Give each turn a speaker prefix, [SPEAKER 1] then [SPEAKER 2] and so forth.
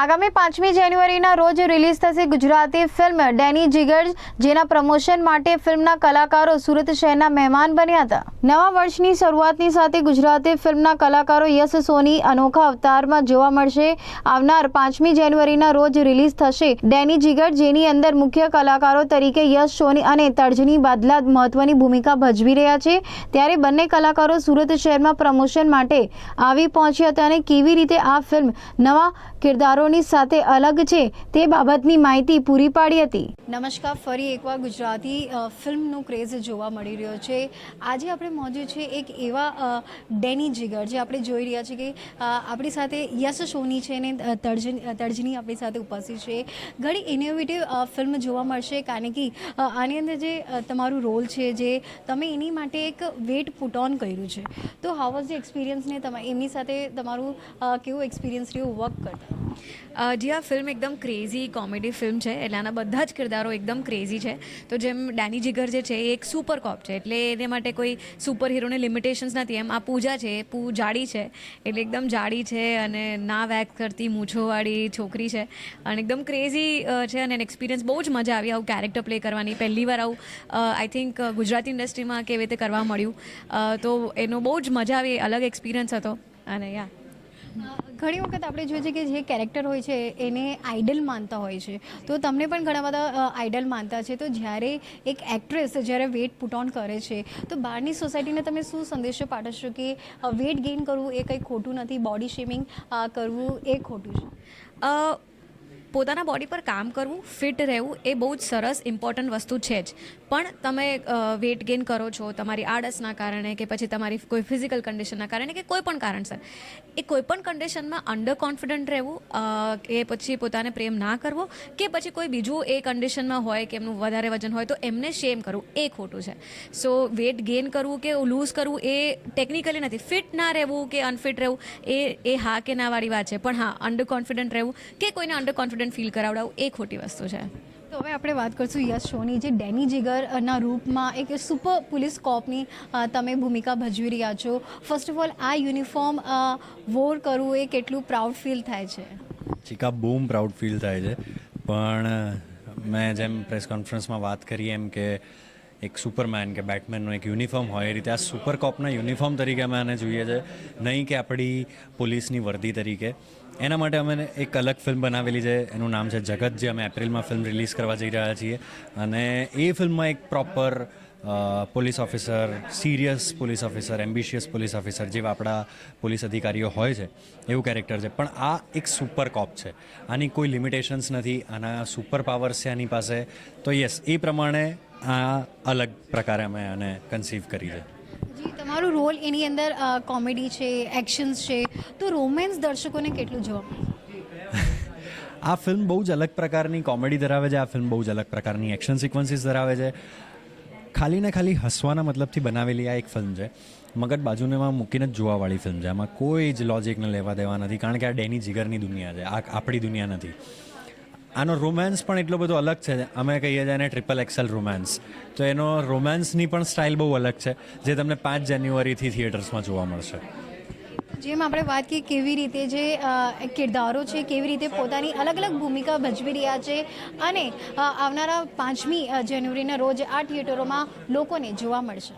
[SPEAKER 1] આગામી પાંચમી જાન્યુઆરીના રોજ રિલીઝ થશે ગુજરાતી ફિલ્મ ડેની જીગર જેના પ્રમોશન માટે ફિલ્મના કલાકારો સુરત શહેરના મહેમાન બન્યા હતા. નવા વર્ષની શરૂઆતની સાથે ગુજરાતી ફિલ્મના કલાકારો યશ સોની અનોખા અવતારમાં જોવા મળશે. આવનાર પાંચમી જાન્યુઆરીના રોજ રિલીઝ થશે ડેની જીગર જેની અંદર મુખ્ય કલાકારો તરીકે યશ સોની અને તર્જની બાદલા મહત્વની ભૂમિકા ભજવી રહ્યા છે. ત્યારે બંને કલાકારો સુરત શહેરમાં પ્રમોશન માટે આવી પહોંચ્યા હતા અને કેવી રીતે આ ફિલ્મ નવા કિરદારોની સાથે અલગ છે તે બાબતની માહિતી પૂરી પાડી હતી. નમસ્કાર, ફરી એકવાર ગુજરાતી ફિલ્મનો ક્રેઝ જોવા મળી રહ્યો છે. આજે આપણે મોજુદ છે એક એવા ડેની જીગર જે આપણે જોઈ રહ્યા છીએ કે આપણી સાથે યશ સોની છે ને તર્જની તર્જની આપણી સાથે ઉપસ્થિત છે. ઘણી ઇનોવેટિવ ફિલ્મ જોવા મળશે, કારણ કે આની અંદર જે તમારું રોલ છે, જે તમે એની માટે એક વેટ પુટ ઓન કર્યું છે. તો હાઉ વોઝ ધ એક્સપિરિયન્સ ને તમે, એમની સાથે તમારું કેવું એક્સપિરિયન્સ રહ્યું? વર્ક કરતા.
[SPEAKER 2] જી આ ફિલ્મ એકદમ ક્રેઝી કોમેડી ફિલ્મ છે. એટલે આના બધા જ કિરદારો એકદમ ક્રેઝી છે. તો જેમ ડેની જીગર જે છે, એ એક સુપર કોપ છે. એટલે એને માટે કોઈ સુપર હીરોને લિમિટેશન્સ નથી. એમ આ પૂજા છે, એ પૂ, જાડી છે. એટલે એકદમ જાડી છે અને ના વેક કરતી, મૂછોવાળી છોકરી છે. અને એકદમ ક્રેઝી છે અને એક્સપિરિયન્સ બહુ જ મજા આવી આવું કેરેક્ટર પ્લે કરવાની. પહેલી વાર આવું આઈ થિંક ગુજરાતી ઇન્ડસ્ટ્રીમાં કેવી રીતે કરવા મળ્યું. તો એનો બહુ જ મજા આવી, અલગ એક્સપિરિયન્સ હતો. અને યા.
[SPEAKER 1] ઘણી વખત આપણે જોઈએ છે કે જે કેરેક્ટર હોય છે, એને આઇડલ માનતા હોય છે. તો તમને પણ ઘણા બધા આઇડલ માનતા છે. તો જ્યારે એક એક્ટ્રેસ જ્યારે વેટ પુટ ઓન કરે છે, તો બહારની સોસાયટીને તમે શું સંદેશો પાઠવશો કે વેટ ગેઇન કરવું એ કંઈ ખોટું નથી બોડી શેમિંગ કરવું એ ખોટું છે?
[SPEAKER 2] પોતાના બોડી પર કામ કરવું ફિટ રહેવું એ બહુ જ સરસ ઇમ્પોર્ટન્ટ વસ્તુ છે જ. પણ તમે વેટ ગેઇન કરો છો, તમારી આળસના કારણે કે પછી તમારી કોઈ ફિઝિકલ કન્ડિશનના કારણે કે કોઈ પણ કારણસર, એ કોઈ પણ કન્ડિશનમાં અંડર કોન્ફિડન્ટ રહેવું કે પછી પોતાને પ્રેમ ના કરવો, કે પછી કોઈ બીજું એ કન્ડિશનમાં હોય કે એમનું વધારે વજન હોય તો એમને શેમ કરવું, એ ખોટું છે. સો વેટ ગેઇન કરવું કે લૂઝ કરવું એ ટેકનિકલી નથી. ફિટ ના રહેવું કે અનફિટ રહેવું એ એ હા કે ના વાળી વાત છે. પણ હા અંડર કોન્ફિડન્ટ રહેવું કે કોઈને અંડર કોન્ફિડન્ટ ફીલ કરાવડાવું એ ખોટી વસ્તુ છે.
[SPEAKER 1] તો હવે આપણે વાત કરશું યશ શોની જે ડેની જીગરના રૂપમાં એક સુપર પોલીસ કોપની તમે ભૂમિકા ભજવી રહ્યા છો. ફર્સ્ટ ઓફ ઓલ આ યુનિફોર્મ વોર કરવું એ કેટલું પ્રાઉડ ફીલ થાય છે?
[SPEAKER 3] ચીકા બૂમ પ્રાઉડ ફીલ થાય છે. પણ મેં જેમ પ્રેસ કોન્ફરન્સમાં વાત કરી એમ કે એક સુપરમેન કે બેટમેનનો એક યુનિફોર્મ હોય એ રીતે. આ સુપર કોપના યુનિફોર્મ તરીકે અમે આને જોઈએ છે. નહીં કે આપણી પોલીસની વર્દી તરીકે. એના માટે અમે એક અલગ ફિલ્મ બનાવેલી છે. એનું નામ છે જગત, જે અમે એપ્રિલમાં ફિલ્મ રિલીઝ કરવા જઈ રહ્યા છીએ. અને એ ફિલ્મમાં એક proper police officer, serious police officer, ambitious police officer જેવા આપણા પોલીસ અધિકારીઓ હોય છે. એવું કેરેક્ટર છે. પણ આ એક સુપર કોપ છે. આની કોઈ લિમિટેશન્સ નથી. આના સુપર પાવર્સ છે આની પાસે. તો યસ, એ પ્રમાણે આ અલગ પ્રકારે અમે આને કન્સીવ કરી છે.
[SPEAKER 1] જી તમારું રોલ એની અંદર કોમેડી છે એક્શન્સ છે તો રોમેન્સ દર્શકોને કેટલું જોવા
[SPEAKER 3] આ ફિલ્મ બહુ જ અલગ પ્રકારની કોમેડી ધરાવે છે આ ફિલ્મ બહુ જ અલગ પ્રકારની એક્શન સિક્વન્સીસ ધરાવે છે. ખાલી ને ખાલી હસવાના મતલબથી બનાવેલી આ એક ફિલ્મ છે. મગજ બાજુનેમાં મૂકીને જ જોવાવાળી ફિલ્મ છે. આમાં કોઈ જ લોજિકને લેવા દેવા નથી કારણ કે આ ડેની જીગરની દુનિયા છે આ આપણી દુનિયા નથી. આનો રોમાન્સ પણ એટલો બધો અલગ છે. અમે કહીએ છીએ એને ટ્રિપલ એક્સેલ રોમાન્સ તો એનો રોમાન્સની પણ સ્ટાઇલ બહુ અલગ છે, જે તમને પાંચ જાન્યુઆરીથી થિયેટર્સમાં જોવા મળશે.
[SPEAKER 1] જેમ આપણે વાત કરીએ કેવી રીતે જે કિરદારો છે, કેવી રીતે પોતાની અલગ અલગ ભૂમિકા ભજવી રહ્યા છે અને આવનારા પાંચમી જાન્યુઆરીના રોજ આ થિયેટરોમાં લોકોને જોવા મળશે.